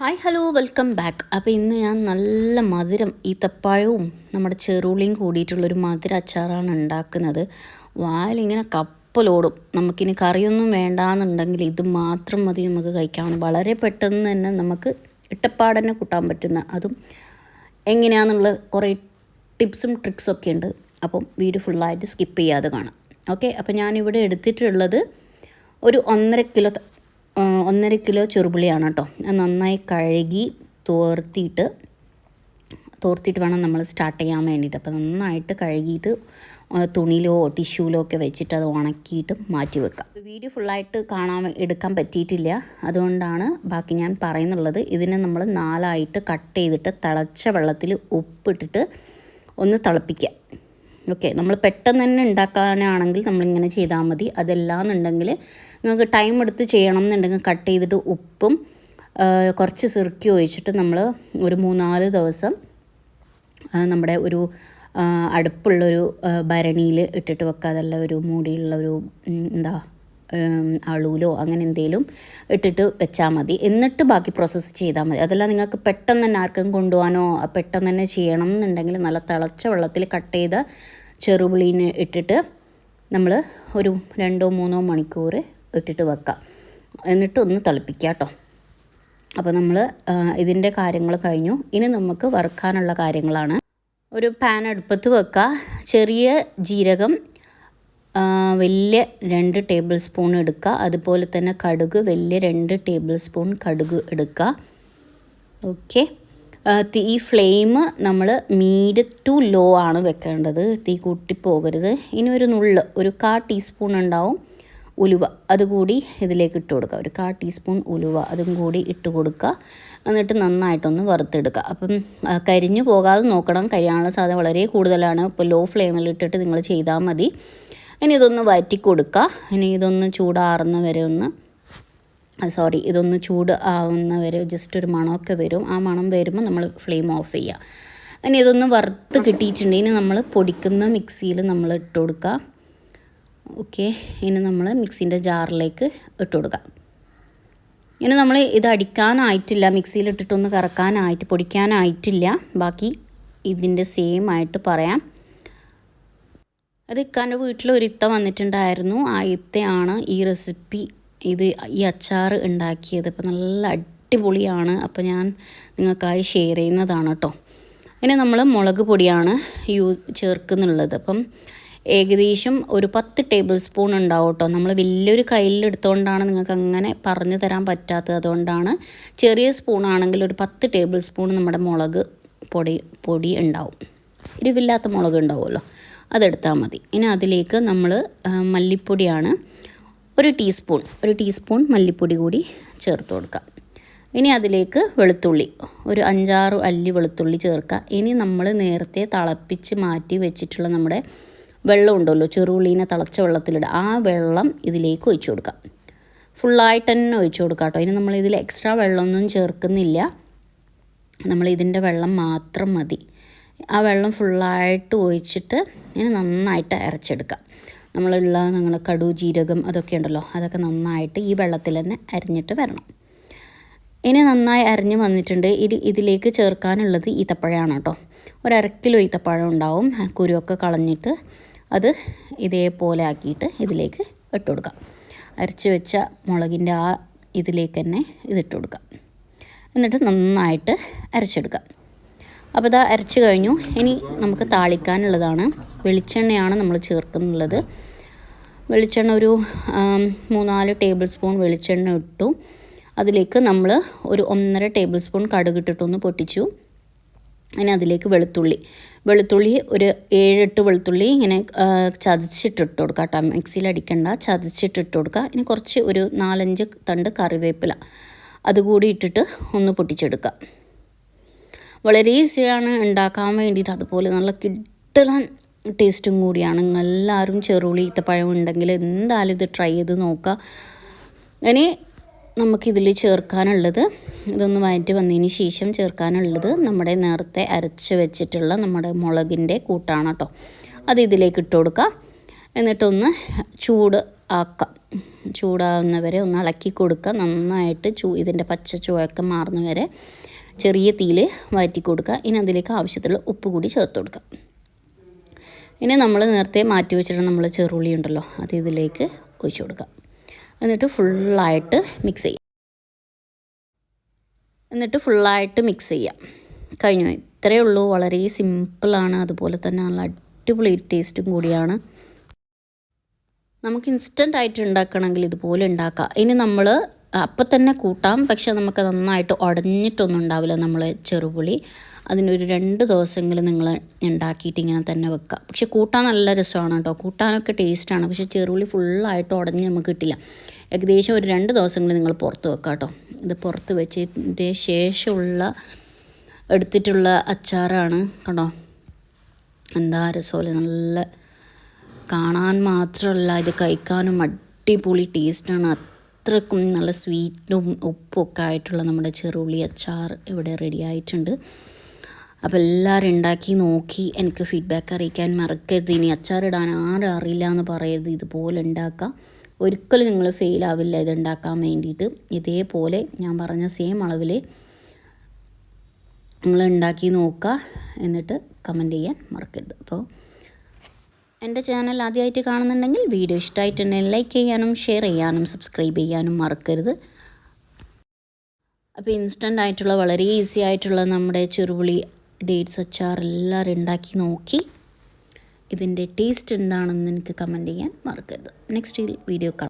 Hi hello welcome back അപ്പോൾ ഇന്ന് ഞാൻ നല്ല മധുരം ഈ തപ്പാഴവും നമ്മുടെ ചെറുള്ളിയും കൂടിയിട്ടുള്ളൊരു മധുര അച്ചാറാണ് ഉണ്ടാക്കുന്നത്. വായിലിങ്ങനെ കപ്പലോടും. നമുക്കിനി കറിയൊന്നും വേണ്ടാന്നുണ്ടെങ്കിൽ ഇത് മാത്രം മതി നമുക്ക് കഴിക്കാൻ. വളരെ പെട്ടെന്ന് തന്നെ നമുക്ക് ഇട്ടപ്പാടന്നെ കൂട്ടാൻ പറ്റുന്ന അതും എങ്ങനെയാണെന്നുള്ള കുറേ ടിപ്സും ട്രിക്സും ഒക്കെ ഉണ്ട്. അപ്പം വീഡിയോ ഫുള്ളായിട്ട് സ്കിപ്പ് ചെയ്യാതെ കാണാം. ഓക്കെ അപ്പോൾ ഞാനിവിടെ എടുത്തിട്ടുള്ളത് ഒരു ഒന്നര കിലോ ഒന്നര കിലോ ചെറുപുളിയാണ് കേട്ടോ. നന്നായി കഴുകി തോർത്തിയിട്ട് തോർത്തിയിട്ട് വേണം നമ്മൾ സ്റ്റാർട്ട് ചെയ്യാൻ വേണ്ടിയിട്ട്. അപ്പോൾ നന്നായിട്ട് കഴുകിയിട്ട് തുണിയിലോ ടിഷ്യൂലോ ഒക്കെ വെച്ചിട്ട് അത് ഉണക്കിയിട്ട് മാറ്റി വെക്കാം വീഡിയോ ഫുള്ളായിട്ട് കാണാൻ എടുക്കാൻ പറ്റിയിട്ടില്ല. അതുകൊണ്ടാണ് ബാക്കി ഞാൻ പറയുന്നുള്ളത്. ഇതിനെ നമ്മൾ നാലായിട്ട് കട്ട് ചെയ്തിട്ട് തിളച്ച വെള്ളത്തിൽ ഉപ്പിട്ടിട്ട് ഒന്ന് തിളപ്പിക്കുക. ഓക്കെ നമ്മൾ പെട്ടെന്ന് തന്നെ ഉണ്ടാക്കാനാണെങ്കിൽ നമ്മളിങ്ങനെ ചെയ്താൽ മതി. അതല്ലാന്നുണ്ടെങ്കിൽ നിങ്ങൾക്ക് ടൈം എടുത്ത് ചെയ്യണം എന്നുണ്ടെങ്കിൽ കട്ട് ചെയ്തിട്ട് ഉപ്പും കുറച്ച് സിറുക്കി ഒഴിച്ചിട്ട് നമ്മൾ ഒരു മൂന്നാൽ ദിവസം നമ്മുടെ ഒരു അടുപ്പുള്ളൊരു ഭരണിയിൽ ഇട്ടിട്ട് വെക്കുക. അതല്ല ഒരു മൂടിയുള്ള ഒരു എന്താ അളൂലോ അങ്ങനെ എന്തെങ്കിലും ഇട്ടിട്ട് വെച്ചാൽ മതി. എന്നിട്ട് ബാക്കി പ്രോസസ്സ് ചെയ്താൽ മതി. അതല്ല നിങ്ങൾക്ക് പെട്ടെന്ന് തന്നെ ആർക്കും കൊണ്ടുപോകാനോ പെട്ടെന്ന് തന്നെ ചെയ്യണം എന്നുണ്ടെങ്കിൽ നല്ല തിളച്ച വെള്ളത്തിൽ കട്ട് ചെയ്ത ചെറുപുളീനെ ഇട്ടിട്ട് നമ്മൾ ഒരു രണ്ടോ മൂന്നോ മണിക്കൂർ ഇട്ടിട്ട് വെക്കാം. എന്നിട്ട് ഒന്ന് തിളപ്പിക്കുക കേട്ടോ. അപ്പോൾ നമ്മൾ ഇതിന്റെ കാര്യങ്ങൾ കഴിഞ്ഞു. ഇനി നമുക്ക് വറുക്കാനുള്ള കാര്യങ്ങളാണ്. ഒരു പാൻ അടുപ്പത്ത് വെക്കുക ചെറിയ ജീരകം വലിയ രണ്ട് ടേബിൾ സ്പൂൺ എടുക്കുക അതുപോലെ തന്നെ കടുക് വലിയ രണ്ട് ടേബിൾ സ്പൂൺ കടുക് എടുക്കുക ഓക്കെ ഈ ഫ്ലെയിം നമ്മൾ മീഡിയം ടു ലോ ആണ് വെക്കേണ്ടത്. തീ കൂട്ടി പോകരുത്. ഇനി ഒരു നുള്ള് ഒരു കാ ടീസ്പൂൺ ഉണ്ടാവും. ഉലുവ. അതുകൂടി ഇതിലേക്ക് ഇട്ട് കൊടുക്കുക. ഒരു കാ ടീസ്പൂൺ ഉലുവ അതും കൂടി ഇട്ട് കൊടുക്കുക. എന്നിട്ട് നന്നായിട്ടൊന്ന് വറുത്തെടുക്കുക. അപ്പം കരിഞ്ഞു പോകാതെ നോക്കണം. കരിയാനുള്ള സാധ്യത വളരെ കൂടുതലാണ്. ഇപ്പോൾ ലോ ഫ്ലെയിമിൽ ഇട്ടിട്ട് നിങ്ങൾ ചെയ്താൽ മതി. ഇനി ഇതൊന്ന് വറ്റി കൊടുക്കുക. ഇനി ഇതൊന്ന് ചൂടാറുന്ന വരെ ഒന്ന് സോറി ഇതൊന്ന് ചൂട് ആവുന്ന വരെ ജസ്റ്റ് ഒരു മണമൊക്കെ വരും. ആ മണം വരുമ്പോൾ നമ്മൾ ഫ്ലെയിം ഓഫ് ചെയ്യുക. ഇനി ഇതൊന്ന് വറുത്ത് കിട്ടിയിട്ടുണ്ടെങ്കിൽ നമ്മൾ പൊടിക്കുന്ന മിക്സിയിൽ നമ്മൾ ഇട്ട് കൊടുക്കുക. ഓക്കെ. ഇനി നമ്മൾ മിക്സിന്റെ ജാറിലേക്ക് ഇട്ട് കൊടുക്കാം. ഇനി നമ്മൾ ഇത് അടിക്കാനായിട്ടില്ല. മിക്സിയിൽ ഇട്ടിട്ടൊന്ന് കറക്കാനായിട്ട് പൊടിക്കാനായിട്ടില്ല. ബാക്കി ഇതിന്റെ സെയിം ആയിട്ട് പറയാം. അത് ഇക്കാന്റെ വീട്ടിൽ ഒരു ഇത്ത വന്നിട്ടുണ്ടായിരുന്നു. ആ ഇത്തയാണ് ഈ റെസിപ്പി ഇത് ഈ അച്ചാർ ഉണ്ടാക്കിയത്. അപ്പോൾ നല്ല അടിപൊളിയാണ്. അപ്പോൾ ഞാൻ നിങ്ങൾക്കായി ഷെയർ ചെയ്യുന്നതാണ് കേട്ടോ ഇനി നമ്മൾ മുളക് പൊടിയാണ് യൂ ചേർക്കുന്നുള്ളത്. അപ്പം ഏകദേശം ഒരു പത്ത് ടേബിൾ സ്പൂൺ ഉണ്ടാവും കേട്ടോ നമ്മൾ വലിയൊരു കയ്യിലെടുത്തുകൊണ്ടാണ് നിങ്ങൾക്ക് അങ്ങനെ പറഞ്ഞു തരാൻ പറ്റാത്തത്. അതുകൊണ്ടാണ് ചെറിയ സ്പൂണാണെങ്കിൽ ഒരു പത്ത് ടേബിൾ സ്പൂൺ നമ്മുടെ മുളക് പൊടി പൊടി ഉണ്ടാവും. എരിവില്ലാത്ത മുളക് ഉണ്ടാവുമല്ലോ. അതെടുത്താൽ മതി. ഇനി അതിലേക്ക് നമ്മൾ മല്ലിപ്പൊടിയാണ് ഒരു ടീസ്പൂൺ ഒരു ടീസ്പൂൺ മല്ലിപ്പൊടി കൂടി ചേർത്ത് കൊടുക്കാം. ഇനി അതിലേക്ക് വെളുത്തുള്ളി ഒരു അഞ്ചാറ് അല്ലി വെളുത്തുള്ളി ചേർക്കുക ഇനി നമ്മൾ നേരത്തെ തിളപ്പിച്ച് മാറ്റി വെച്ചിട്ടുള്ള നമ്മുടെ വെള്ളം ഉണ്ടല്ലോ ചെറുള്ളിനെ തിളച്ച വെള്ളത്തിലിടുക. ആ വെള്ളം ഇതിലേക്ക് ഒഴിച്ചു കൊടുക്കാം ഫുള്ളായിട്ട് തന്നെ ഒഴിച്ചു കൊടുക്കുക കേട്ടോ. ഇനി നമ്മളിതിൽ എക്സ്ട്രാ വെള്ളമൊന്നും ചേർക്കുന്നില്ല. നമ്മൾ ഇതിന്റെ വെള്ളം മാത്രം മതി. ആ വെള്ളം ഫുള്ളായിട്ട് ഒഴിച്ചിട്ട് ഇനി നന്നായിട്ട് അരച്ചെടുക്കാം നമ്മളുള്ള നിങ്ങൾ കടു ജീരകം അതൊക്കെ ഉണ്ടല്ലോ അതൊക്കെ നന്നായിട്ട് ഈ വെള്ളത്തിൽ തന്നെ അരിഞ്ഞിട്ട് വരണം. ഇനി നന്നായി അരിഞ്ഞ് വന്നിട്ടുണ്ട്. ഇത് ഇതിലേക്ക് ചേർക്കാനുള്ളത് ഈത്തപ്പഴമാണ് കേട്ടോ. ഒരു അര കിലോ ഈത്തപ്പഴം ഉണ്ടാവും. കുരുവൊക്കെ കളഞ്ഞിട്ട് അത് ഇതേപോലെ ആക്കിയിട്ട് ഇതിലേക്ക് ഇട്ട് കൊടുക്കാം. അരച്ച് വെച്ച മുളകിന്റെ ആ ഇതിലേക്ക് തന്നെ ഇതിട്ട് കൊടുക്കാം. എന്നിട്ട് നന്നായിട്ട് അരച്ചെടുക്കാം. അപ്പോൾ ഇതാ അരച്ച് കഴിഞ്ഞു. ഇനി നമുക്ക് താളിക്കാനുള്ളതാണ്. വെളിച്ചെണ്ണയാണ് നമ്മൾ ചേർക്കുന്നുള്ളത്. വെളിച്ചെണ്ണ ഒരു മൂന്നാൽ ടേബിൾ സ്പൂൺ വെളിച്ചെണ്ണ ഇട്ടു. അതിലേക്ക് നമ്മൾ ഒരു ഒന്നര ടേബിൾ സ്പൂൺ കടുകിട്ടിട്ടൊന്ന് പൊട്ടിച്ചു. ഇനി അതിലേക്ക് വെളുത്തുള്ളി. വെളുത്തുള്ളി ഒരു ഏഴെട്ട് വെളുത്തുള്ളി ഇങ്ങനെ ചതച്ചിട്ടിട്ട് കൊടുക്കുക കേട്ടോ മിക്സിയിൽ അടിക്കണ്ട. ചതച്ചിട്ടിട്ട് കൊടുക്കുക ഇനി കുറച്ച് ഒരു നാലഞ്ച് തണ്ട് കറിവേപ്പില. അതുകൂടി ഇട്ടിട്ട് ഒന്ന് പൊട്ടിച്ചെടുക്കുക വളരെ ഈസിയാണ് ഉണ്ടാക്കാൻ വേണ്ടിയിട്ട്. അതുപോലെ നല്ല കിട്ടണം ടേസ്റ്റും കൂടിയാണ്. എല്ലാവരും ചെറുള്ളി ഈത്തപ്പഴം ഉണ്ടെങ്കിൽ എന്തായാലും ഇത് ട്രൈ ചെയ്ത് നോക്കുക ഇനി നമുക്കിതിൽ ചേർക്കാനുള്ളത് ഇതൊന്ന് വഴറ്റി വന്നതിന് ശേഷം ചേർക്കാനുള്ളത് നമ്മുടെ നേരത്തെ അരച്ച് വെച്ചിട്ടുള്ള നമ്മുടെ മുളകിന്റെ കൂട്ടാണ് കേട്ടോ. അത് ഇതിലേക്ക് ഇട്ട് കൊടുക്കുക. എന്നിട്ടൊന്ന് ചൂട് ആക്കാം. ചൂടാവുന്നവരെ ഒന്ന് ഇളക്കി കൊടുക്കുക. നന്നായിട്ട് ചൂ ഇതിന്റെ പച്ച ചുവക്കം മാറുന്നവരെ ചെറിയ തീയിൽ വഴറ്റി കൊടുക്കുക. ഇനി അതിലേക്ക് ആവശ്യത്തിലുള്ള ഉപ്പ് കൂടി ചേർത്ത് കൊടുക്കുക. ഇനി നമ്മൾ നേരത്തെ മാറ്റി വെച്ചിട്ട് നമ്മൾ ചെറുള്ളി ഉണ്ടല്ലോ അത് ഇതിലേക്ക് ഒഴിച്ചു കൊടുക്കുക. എന്നിട്ട് ഫുള്ളായിട്ട് മിക്സ് ചെയ്യാം. എന്നിട്ട് ഫുള്ളായിട്ട് മിക്സ് ചെയ്യാം. കഴിഞ്ഞു. ഇത്രയേ ഉള്ളൂ. വളരെ സിമ്പിളാണ് അതുപോലെ തന്നെ നല്ല അടിപൊളി ടേസ്റ്റും കൂടിയാണ്. നമുക്ക് ഇൻസ്റ്റന്റ് ആയിട്ട് ഉണ്ടാക്കണമെങ്കിൽ ഇതുപോലെ ഉണ്ടാക്കാം. ഇനി നമ്മൾ അപ്പം തന്നെ കൂട്ടാം. പക്ഷെ നമുക്ക് നന്നായിട്ട് ഉടഞ്ഞിട്ടൊന്നും ഉണ്ടാവില്ല നമ്മൾ ചെറുപുളി. അതിനൊരു രണ്ട് ദിവസമെങ്കിലും നിങ്ങൾ ഉണ്ടാക്കിയിട്ട് ഇങ്ങനെ തന്നെ വെക്കുക. പക്ഷെ കൂട്ടാൻ നല്ല രസമാണ് കേട്ടോ. കൂട്ടാനൊക്കെ ടേസ്റ്റാണ്. പക്ഷെ ചെറുപുളി ഫുള്ളായിട്ട് ഉടഞ്ഞ് നമുക്ക് കിട്ടില്ല. ഏകദേശം ഒരു രണ്ട് ദിവസമെങ്കിലും നിങ്ങൾ പുറത്ത് വെക്കുക കേട്ടോ. ഇത് പുറത്ത് വെച്ചതിന്റെ ശേഷമുള്ള എടുത്തിട്ടുള്ള അച്ചാറാണ് കണ്ടോ? എന്താ രസമല്ലേ? നല്ല കാണാൻ മാത്രമല്ല ഇത് കഴിക്കാനും അടിപൊളി ടേസ്റ്റാണ്. അത്രക്കും നല്ല സ്വീറ്റും ഉപ്പും ഒക്കെ ആയിട്ടുള്ള നമ്മുടെ ചെറുള്ളി അച്ചാർ ഇവിടെ റെഡി ആയിട്ടുണ്ട്. അപ്പോൾ എല്ലാവരും ഉണ്ടാക്കി നോക്കി എനിക്ക് ഫീഡ്ബാക്ക് അറിയിക്കാൻ മറക്കരുത്. ഇനി അച്ചാർ ഇടാൻ ആരും അറിയില്ല എന്ന് പറയരുത്. ഇതുപോലെ ഉണ്ടാക്കുക ഒരിക്കലും നിങ്ങൾ ഫെയിൽ ആവില്ല ഇത് ഉണ്ടാക്കാൻ വേണ്ടിയിട്ട്. ഇതേപോലെ ഞാൻ പറഞ്ഞ സെയിം അളവിൽ നിങ്ങൾ ഉണ്ടാക്കി നോക്കുക. എന്നിട്ട് കമന്റ് ചെയ്യാൻ മറക്കരുത്. അപ്പോൾ എന്റെ ചാനൽ ആദ്യമായിട്ട് കാണുന്നുണ്ടെങ്കിൽ വീഡിയോ ഇഷ്ടമായിട്ടുണ്ടെങ്കിൽ ലൈക്ക് ചെയ്യാനും ഷെയർ ചെയ്യാനും സബ്സ്ക്രൈബ് ചെയ്യാനും മറക്കരുത്. അപ്പോൾ ഇൻസ്റ്റന്റ് ആയിട്ടുള്ള വളരെ ഈസി ആയിട്ടുള്ള നമ്മുടെ ചെറുപുളി ഡേറ്റ്സ് അച്ചാർ എല്ലാവരും ഉണ്ടാക്കി നോക്കി. ഇതിന്റെ ടേസ്റ്റ് എന്താണെന്ന് എനിക്ക് കമന്റ് ചെയ്യാൻ മറക്കരുത്. നെക്സ്റ്റ് വീഡിയോ കാണാം.